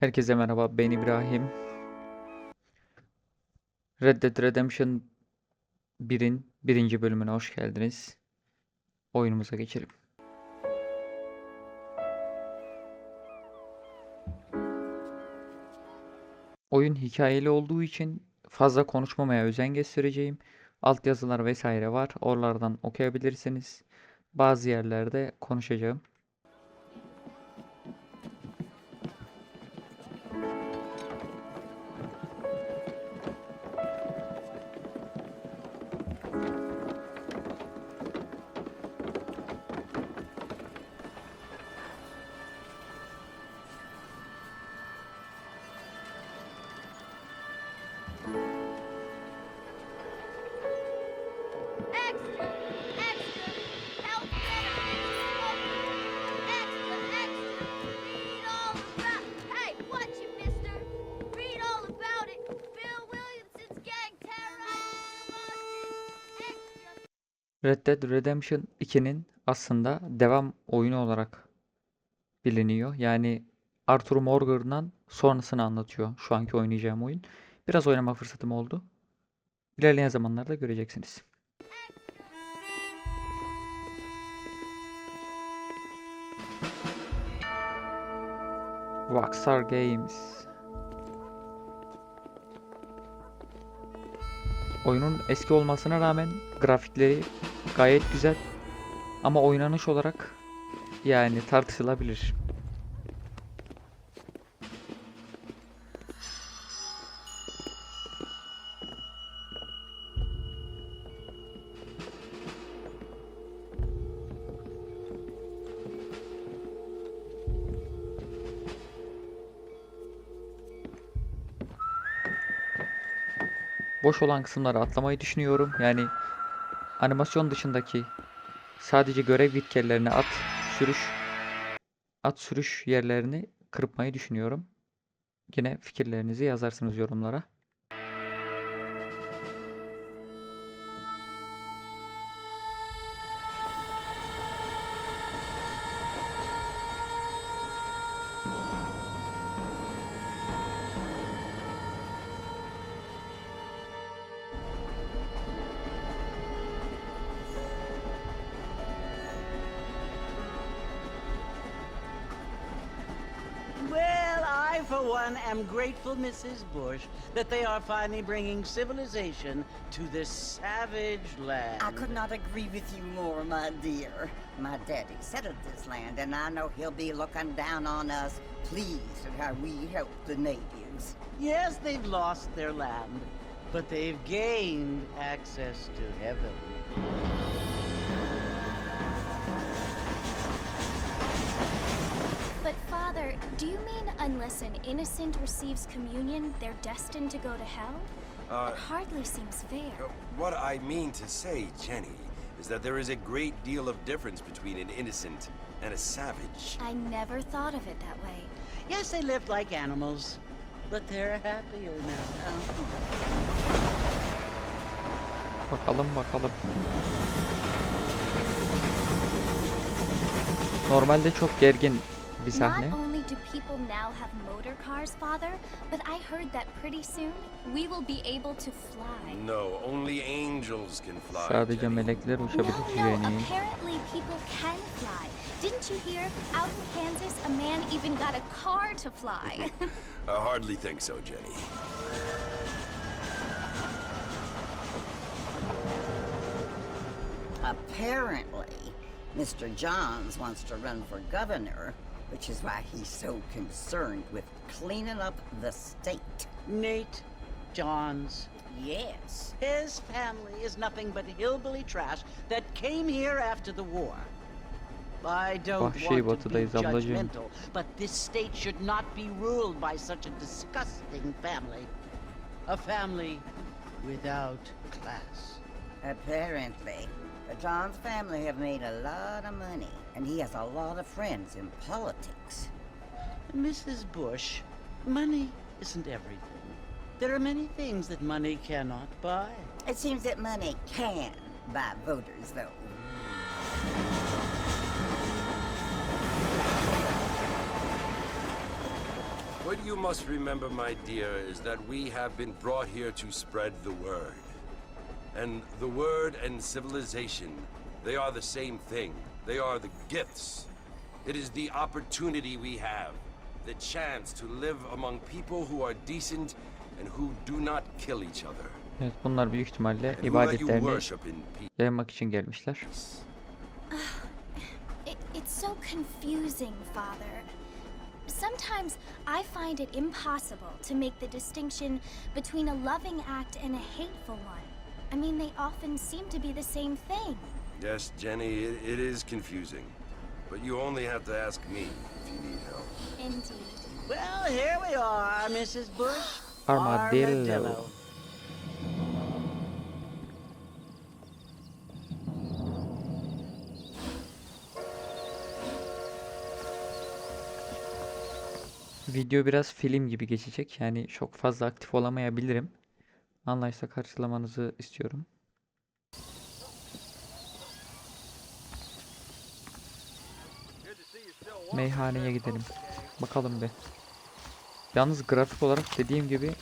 Herkese merhaba, ben İbrahim. Red Dead Redemption 1'in birinci bölümüne hoş geldiniz. Oyunumuza geçelim. Oyun hikayeli olduğu için fazla konuşmamaya özen göstereceğim. Altyazılar vesaire var. Oralardan okuyabilirsiniz. Bazı yerlerde konuşacağım. Red Dead Redemption 2'nin aslında devam oyunu olarak biliniyor. Yani Arthur Morgan'dan sonrasını anlatıyor şu anki oynayacağım oyun. Biraz oynama fırsatım oldu. İlerleyen zamanlarda göreceksiniz. Rockstar Games. Oyunun eski olmasına rağmen grafikleri gayet güzel. Ama oynanış olarak yani tartışılabilir. Boş olan kısımları atlamayı düşünüyorum. Yani animasyon dışındaki sadece görev bitkilerini at sürüş at sürüş yerlerini kırpmayı düşünüyorum. Yine fikirlerinizi yazarsınız yorumlara. For one, am grateful, Mrs. Bush, that they are finally bringing civilization to this savage land. I could not agree with you more, my dear. My daddy settled this land, and I know he'll be looking down on us, pleased at how we help the natives. Yes, they've lost their land, but they've gained access to heaven. Unless an innocent receives communion, they're destined to go to hell? Uh, it hardly seems fair. What I mean to say, Jenny, is that there is a great deal of difference between an innocent and a savage. I never thought of it that way. Yes, they lived like animals, but they're happier now. Bakalım bakalım. Normalde çok gergin bir sahne. Not only do people now have motor cars, Father, but I heard that pretty soon we will be able to fly. No, only angels can fly. Sadece melekler uçabilir no, Jenny. apparently people can fly. Didn't you hear? Out in Kansas, a man even got a car to fly. I hardly think so, Jenny. Apparently, Mr. Johns wants to run for governor, which is why he's so concerned with cleaning up the state. Nate Johns. Yes. His family is nothing but hillbilly trash that came here after the war. I don't Vahşi want to be batıdayız ablacığım. judgmental, but this state should not be ruled by such a disgusting family. A family without class. Apparently. The Johns family have made a lot of money, and he has a lot of friends in politics. Mrs. Bush, money isn't everything. There are many things that money cannot buy. It seems that money can buy voters, though. What you must remember, my dear, is that we have been brought here to spread the word. And the word and civilization, they are the same thing. They are the gifts. It is the opportunity we have, the chance to live among people who are decent and who do not kill each other. Evet bunlar büyük ihtimalle And who let you ibadetlerini worship in peace. yaymak için gelmişler. Ah, it, it's so confusing, Father. Sometimes I find it impossible to make the distinction between a loving act and a hateful one. I mean, they often seem to be the same thing. Yes, Jenny, it, it is confusing. But you only have to ask me if you need help. Indeed. Well, here we are, Mrs. Bush. Armadillo. Video biraz film gibi geçecek. Yani çok fazla aktif olamayabilirim. Anlayışla karşılamanızı istiyorum. Meyhaneye gidelim. Bakalım bir. Yalnız grafik olarak dediğim gibi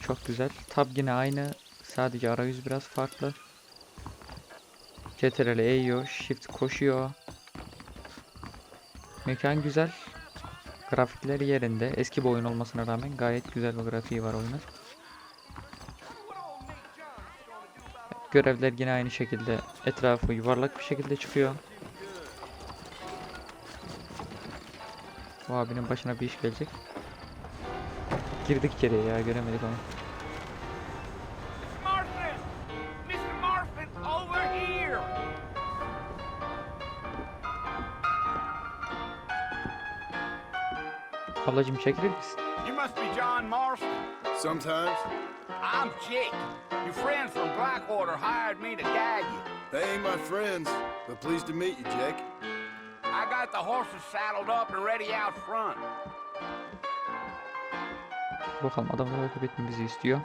çok güzel. Tab yine aynı. Sadece arayüz biraz farklı. CTRL eğiyor. Shift koşuyor. Mekan güzel. Grafikler yerinde. Eski bir oyun olmasına rağmen gayet güzel bir grafiği var oyunun. Görevler yine aynı şekilde etrafı yuvarlak bir şekilde çıkıyor. Bu abinin başına bir iş gelecek. Girdik içeriye ya göremedik onu. Martha! Mr. Martha, over here! Ablacım çekilir misin? You must be John Marston. Sometimes. I'm Jake. Your friends from Blackwater hired me to guide you. They ain't my friends, but pleased to meet you, Jake. Got the horses saddled up and ready out front. Bakalım adamlar takip etmemizi istiyor.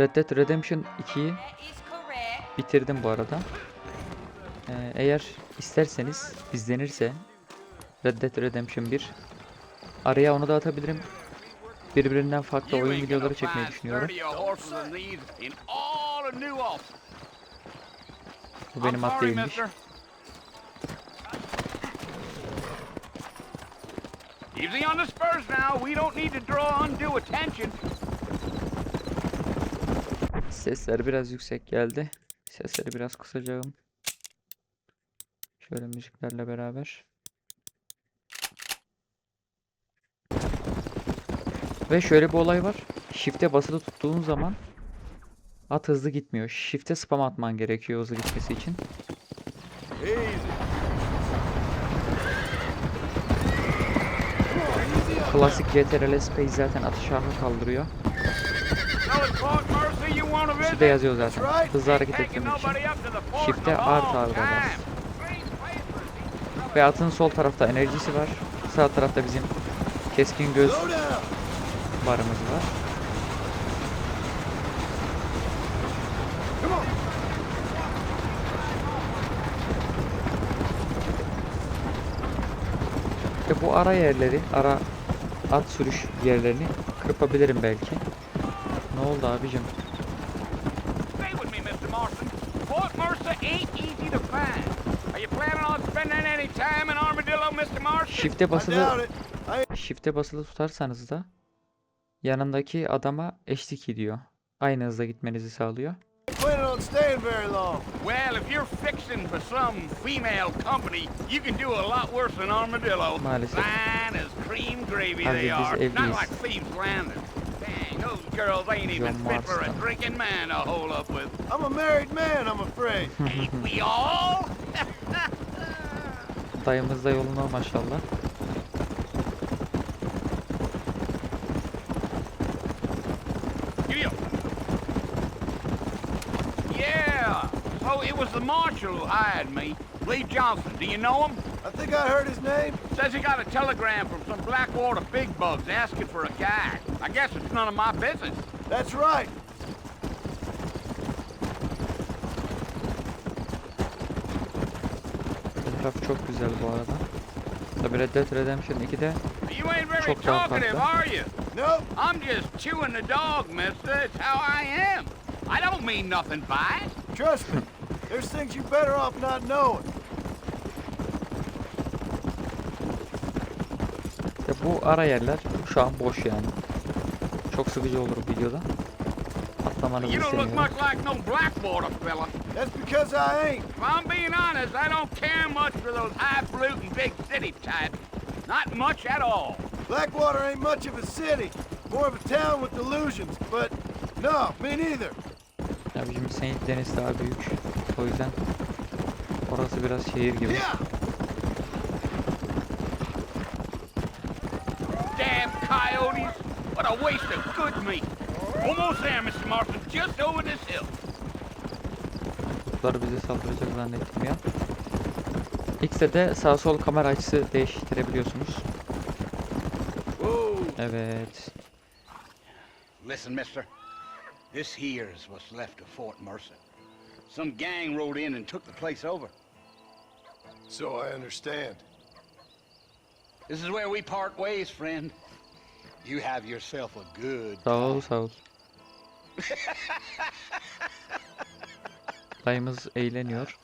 Red Dead Redemption 2'yi bitirdim bu arada. Ee, eğer isterseniz izlenirse Red Dead Redemption 1 araya onu da atabilirim. Birbirinden farklı oyun videoları çekmeyi düşünüyorum. sturdier horses than these in all of New Ulster. Bu benim I'm Easy on the spurs now. We don't need to draw undue attention. Sesler biraz yüksek geldi. Sesleri biraz kısacağım. Şöyle müziklerle beraber. Ve şöyle bir olay var. Shift'e basılı tuttuğun zaman at hızlı gitmiyor. Shift'e spam atman gerekiyor hızlı gitmesi için. Klasik CTRL Space zaten atış şahı kaldırıyor. Üstü yazıyor zaten. Hızlı hareket ettirmek için. Shift'e a artı long ağırda bas. Ve atın sol tarafta enerjisi var. Sağ tarafta bizim keskin göz barımız var. Ve bu ara yerleri, ara at sürüş yerlerini kırpabilirim belki. Ne oldu abicim? Shift'e basılı Shift'e basılı tutarsanız da yanındaki adama eşlik ediyor. Aynı hızda gitmenizi sağlıyor. Planning on staying very long. Well, if you're fixing for some female company, you can do a lot worse than Armadillo. Maalesef. Fine as cream gravy Abi they biz are. Not like Thieves Landing. Dang, those girls ain't even John fit for a drinking man to hold up with. I'm a married man, I'm afraid. Ain't we all? Dayımız da yoluna maşallah. İt was the marshal who hired me. Lee Johnson, do you know him? I think I heard his name. Says he got a telegram from some Blackwater big bugs asking for a guide. I guess it's none of my business. That's right. Etraf çok güzel bu arada. Tabi Red Dead Redemption 2'de You ain't very Çok daha talkative, farklı. are you? Nope. I'm just chewing the dog, mister. It's how I am. I don't mean nothing by it. Trust me. There's things you better off not knowing. İşte bu ara yerler şu an boş yani. Çok sıkıcı olur videoda. Atlamanızı You don't look istemiyorum. much like no Blackwater fella. That's because I ain't. If I'm being honest, I don't care much for those highfalutin big city types. Not much at all. Blackwater ain't much of a city. More of a town with delusions. But no, me neither. Ya bizim Saint Denis daha büyük. O yüzden orası biraz şehir gibi. Damn coyotes! What a waste of good meat. Almost there, Mr. Marston. Just over this hill. Kurtlar bize saldıracak zannettim ya. X'de de sağ sol kamera açısı değiştirebiliyorsunuz. Whoa. Evet. Listen, mister. This here's what's left of Fort Mercer. Some gang rode in and took the place over. So I understand. This is where we part ways, friend. You have yourself a good Sağ ol sağ ol. Dayımız eğleniyor.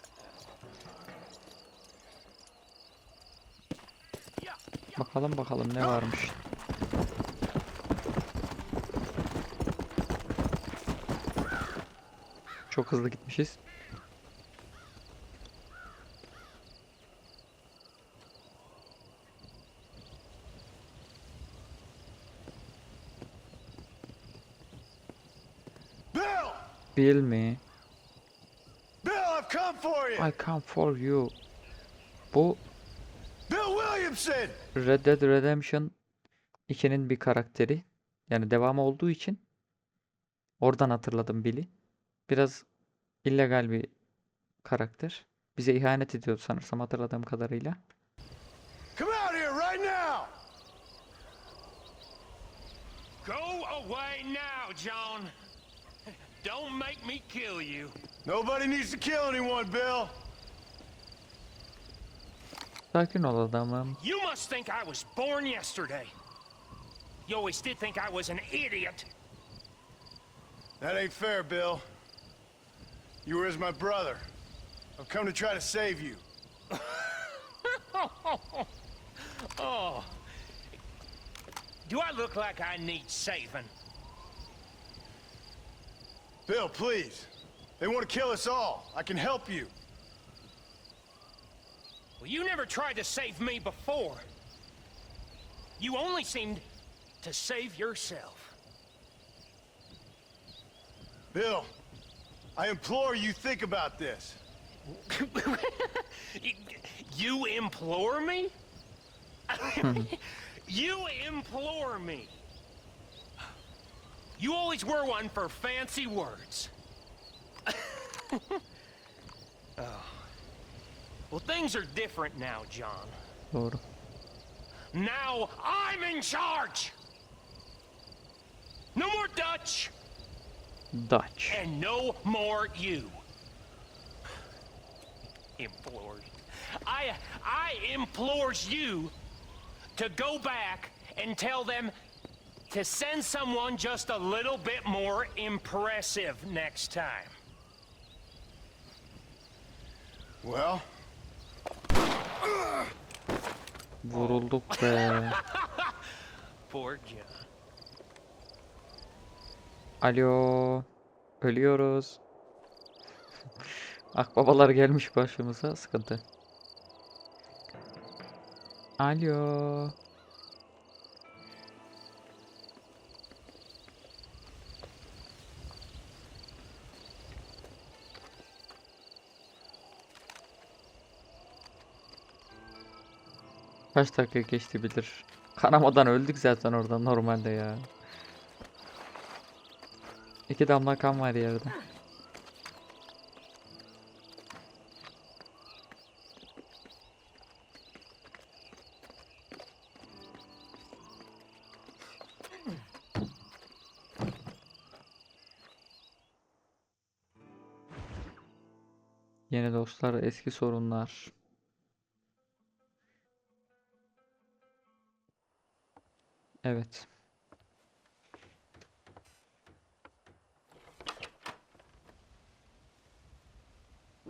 Bakalım bakalım ne varmış. Çok hızlı gitmişiz. Bill! Mi? Bill, I've come for you! I come for you. Bu Bill Williamson! Red Dead Redemption 2'nin bir karakteri. Yani devamı olduğu için oradan hatırladım Bill'i. Biraz illegal bir karakter. Bize ihanet ediyordu sanırsam hatırladığım kadarıyla. Come out here right now! Go away now, John. Don't make me kill you. Nobody needs to kill anyone, Bill. Sakin ol adamım. You must think I was born yesterday. You always did think I was an idiot. That ain't fair, Bill. You were as my brother. I've come to try to save you. Oh. Do I look like I need saving? Bill, please. They want to kill us all. I can help you. Well, you never tried to save me before. You only seemed to save yourself. Bill, I implore you think about this. You- you implore me? Hmm. you implore me. You always were one for fancy words. oh. Well, things are different now, John. Doğru. Now I'm in charge! No more Dutch, Dutch. and no more you. Implores. I I implores you to go back and tell them to send someone just a little bit more impressive next time. Well, Vurulduk be. Poor John. Alo. Ölüyoruz. Akbabalar gelmiş başımıza. Sıkıntı. Alo. Kaç dakika geçti bilir. Kanamadan öldük zaten orada normalde ya. İki damla kan var yerde. Yeni dostlar, eski sorunlar. Evet.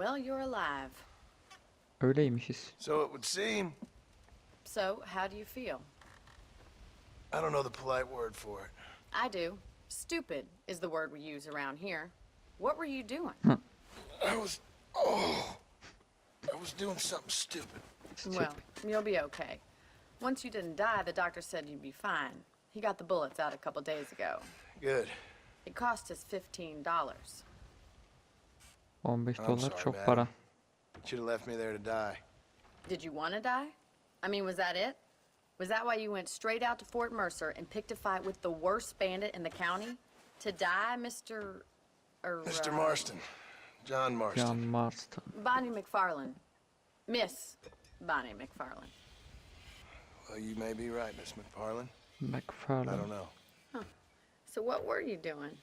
Well, you're alive. Öyleymişiz. So it would seem. So, how do you feel? I don't know the polite word for it. I do. Stupid is the word we use around here. What were you doing? I was. Oh. I was doing something stupid. Well, you'll be okay. Once you didn't die, the doctor said you'd be fine. He got the bullets out a couple days ago. Good. It cost us $15. 15 I'm dolar sorry, çok madam. para. Should have left me there to die. Did you want to die? I mean, was that it? Was that why you went straight out to Fort Mercer and picked a fight with the worst bandit in the county? To die, Mr. Er, Mr. Marston. John Marston. John Marston. Bonnie McFarland. Miss Bonnie McFarland. Well, you may be right, Miss McFarland. I don't know. So what were you doing?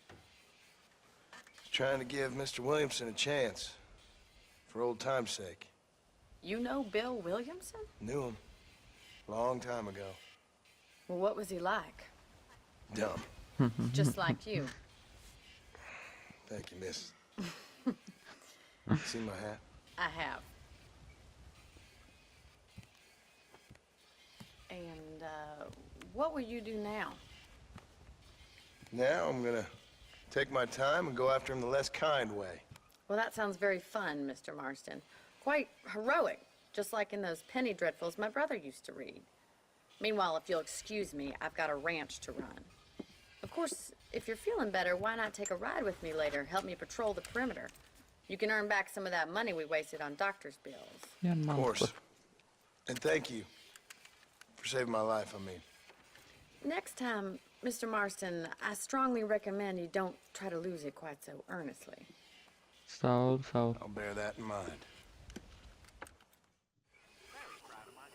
Trying to give Mr. Williamson a chance. For old time's sake. You know Bill Williamson? Knew him. Long time ago. Well, what was he like? Dumb. Just like you. Thank you, miss. See my hat? I have. And, uh, what will you do now? Now I'm gonna take my time and go after him the less kind way. Well, that sounds very fun, Mr. Marston. Quite heroic, just like in those penny dreadfuls my brother used to read. Meanwhile, if you'll excuse me, I've got a ranch to run. Of course, if you're feeling better, why not take a ride with me later? Help me patrol the perimeter. You can earn back some of that money we wasted on doctor's bills. Yani Of course. And thank you for saving my life, I mean. Next time, Mr. Marston, I strongly recommend you don't try to lose it quite so earnestly. Sağ ol, sağ ol. I'll bear that in mind.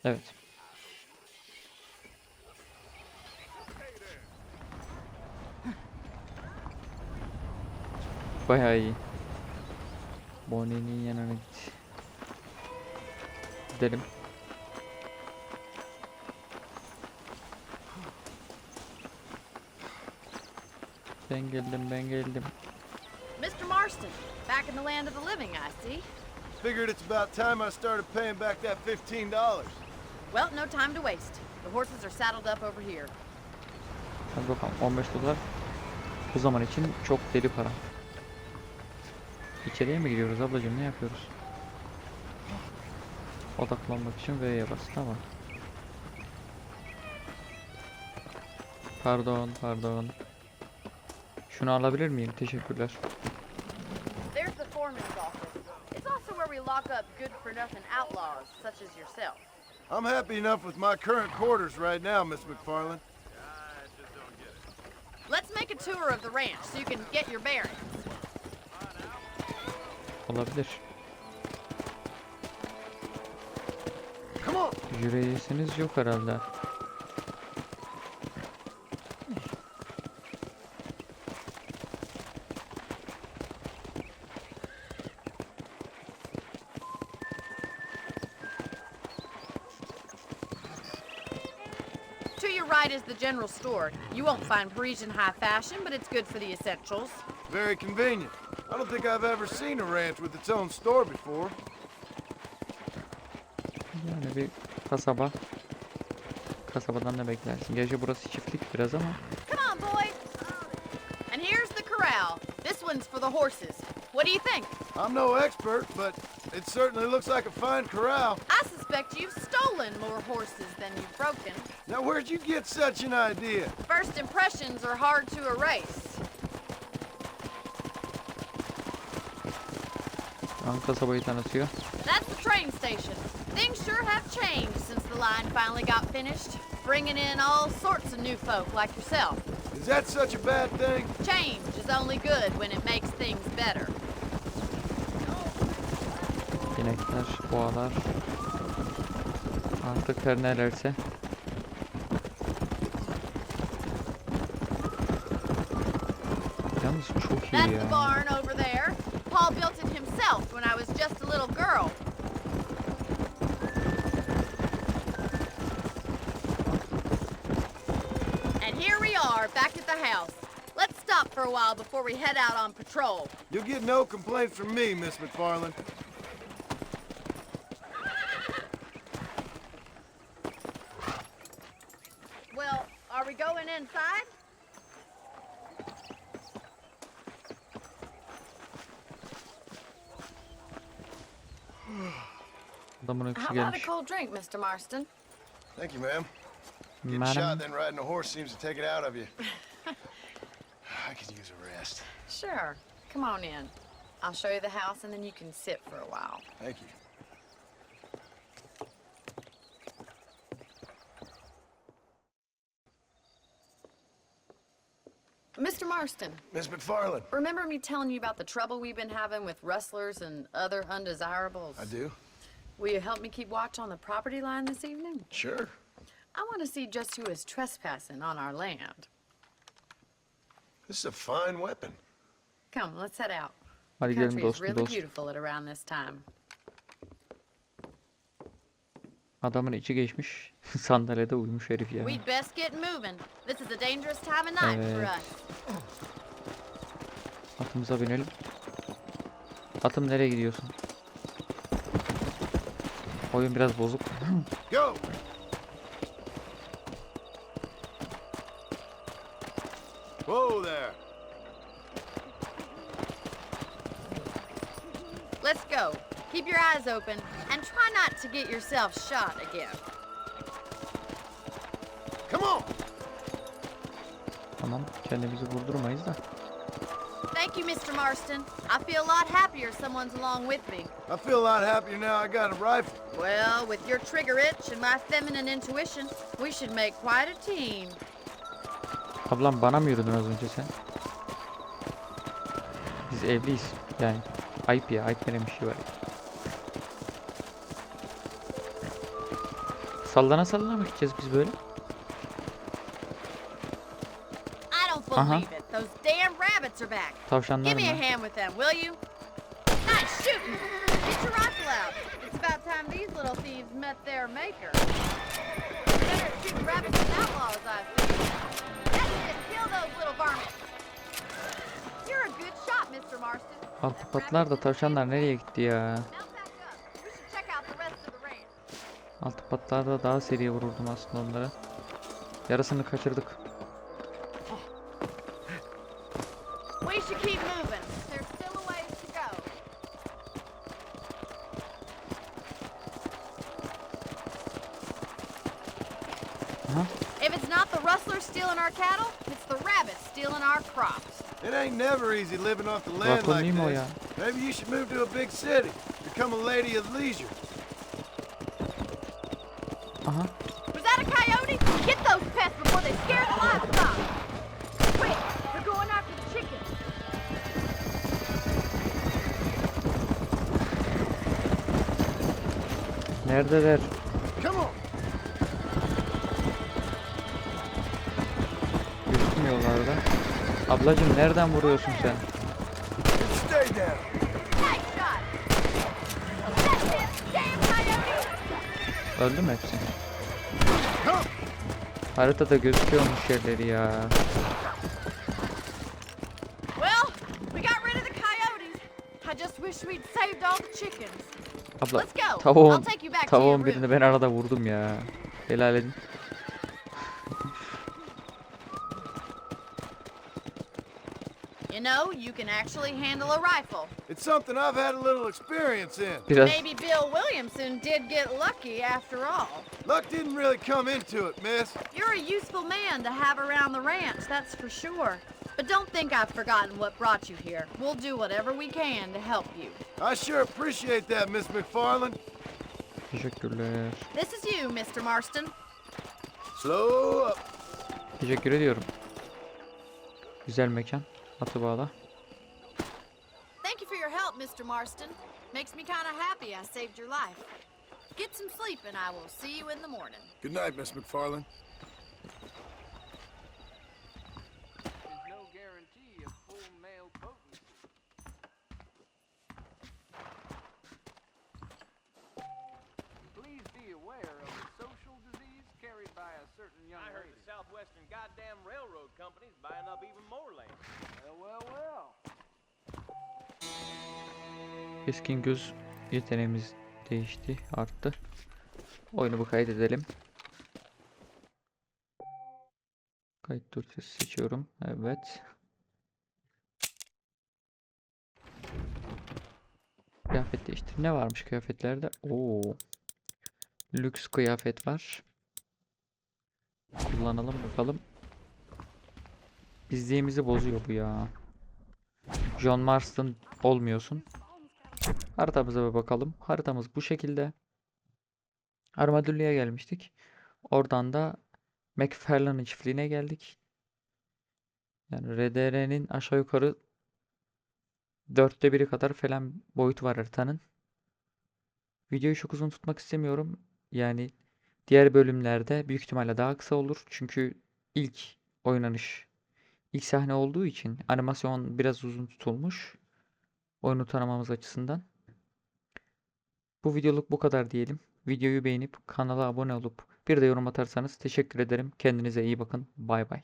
Evet. Bayağı iyi. Bonnie'nin yanına git. Gidelim. Ben geldim, ben geldim. Mr. Marston, back in the land of the living, I see. Figured it's about time I started paying back that $15. Well, no time to waste. The horses are saddled up over here. Hadi bakalım 15 dolar. Bu zaman için çok deli para. İçeriye mi giriyoruz ablacığım ne yapıyoruz? Odaklanmak için V'ye bas tamam. Pardon pardon. Şunu alabilir miyim? Teşekkürler. There's the foreman's office. It's also where we lock up good-for-nothing outlaws, such as yourself. I'm happy enough with my current quarters right now, Miss McFarland. Let's make a tour of the ranch so you can get your bearings. Olabilir. Come on! Yüreğisiniz yok herhalde. General store. You won't find Parisian high fashion, but it's good for the essentials. Very convenient. I don't think I've ever seen a ranch with its own store before. Yani bir kasaba. Kasabadan ne beklersin? Gerçi burası çiftlik biraz ama. Come on, boys. And here's the corral. This one's for the horses. What do you think? I'm no expert, but it certainly looks like a fine corral. I suspect you've stolen more horses than you've broken. Now, where'd you get such an idea? First impressions are hard to erase. Şu an kasabayı tanıtıyor. That's the train station. Things sure have changed since the line finally got finished, bringing in all sorts of new folk like yourself. Is that such a bad thing? Change is only good when it makes things better. İnekler, boğalar. Artık her nelerse. Yalnız çok iyi That's the barn over there. Paul built it himself when I was just a little girl. And here we are, back at the house. Let's stop for a while before we head out on patrol. You'll get no complaints from me, Miss McFarland. Well, are we going inside? Adamın öyküsü How about a cold drink, Mr. Marston? Thank you, ma'am. Getting shot, then riding a horse seems to take it out of you. I could use a rest. Sure. Come on in. I'll show you the house and then you can sit for a while. Thank you. Mr. Marston, Miss McFarland. remember me telling you about the trouble we've been having with rustlers and other undesirables? I do. Will you help me keep watch on the property line this evening? Sure. I want to see just who is trespassing on our land. This is a fine weapon. Come, let's head out. hadi is dostum really dost. beautiful at around this time. Adamın içi geçmiş. Sandalyede uyumuş herif ya. We'd best get moving. This is a dangerous time of night for Evet. us. Atımıza binelim. Atım nereye gidiyorsun? Oyun biraz bozuk. Go! Whoa there! Let's go. Keep your eyes open and try not to get yourself shot again. Come on! Tamam kendimizi vurdurmayız da. Thank you, Mr. Marston. I feel a lot happier someone's along with me. I feel a lot happier now I got a rifle. Well, with your trigger itch and my feminine intuition, we should make quite a team. Ablam bana mı yürüdün az önce sen? Biz evliyiz. Yani ayıp ya. Ayıp denen bir şey var. Sallana sallana mı gideceğiz biz böyle? I don't believe it. Rabbits are back. Tavşanlar Give me mı? a hand with them, will you? Nice shooting. Get your rifle out. It's about time these little thieves met their maker. Better at shooting rabbits than outlaws, I think. That's it. Kill those little varmints. You're a good shot, Mr. Marston. Altı da tavşanlar nereye gitti ya? Mount back up. We should check out the rest of the ranch. Altı patlarda daha seri vururdum aslında onlara. Yarısını kaçırdık. Our crops. It ain't never easy living off the land like değil mi o this. ya? Maybe you should move to a big city. Become a lady of leisure. Aha. Was that a coyote? Get those pests before they scare the livestock. Quick, they're going after the chickens. Neredeler? Ablacım nereden vuruyorsun sen? Öldü mü hepsi? Haritada gözüküyormuş yerleri ya. Abla tavuğun, tavuğun birini ben arada vurdum ya. Helal edin. You know, you can actually handle a rifle. It's something I've had a little experience in. Biraz Maybe Bill Williamson did get lucky after all. Luck didn't really come into it, miss. You're a useful man to have around the ranch, that's for sure. But don't think I've forgotten what brought you here. We'll do whatever we can to help you. I sure appreciate that, Miss McFarland. teşekkürler. This is you, Mr. Marston. Slow up. Teşekkür ediyorum. Güzel mekan. Atı bağla. Thank you for your help, Mr. Marston. Makes me kind of happy I saved your life. Get some sleep and I will see you in the morning. Good night, Miss McFarland. There's no guarantee of full male potency. Please be aware of the social disease carried by a certain I heard the Southwestern goddamn Railroad Company's buying up even more Keskin göz yeteneğimiz değişti, arttı. Oyunu bu kaydedelim. Kayıt dosyası seçiyorum. Evet. Kıyafet değiştir. Ne varmış kıyafetlerde? Oo. Lüks kıyafet var. Kullanalım bakalım. İzleyimizi bozuyor bu ya. John Marston olmuyorsun. Haritamıza bir bakalım. Haritamız bu şekilde. Armadillo'ya gelmiştik. Oradan da McFarlane'ın çiftliğine geldik. Yani RDR'nin aşağı yukarı dörtte biri kadar falan boyut var haritanın. Videoyu çok uzun tutmak istemiyorum. Yani diğer bölümlerde büyük ihtimalle daha kısa olur. Çünkü ilk oynanış, ilk sahne olduğu için animasyon biraz uzun tutulmuş. Oyunu tanımamız açısından. Bu videoluk bu kadar diyelim. Videoyu beğenip kanala abone olup bir de yorum atarsanız teşekkür ederim. Kendinize iyi bakın. Bay bay.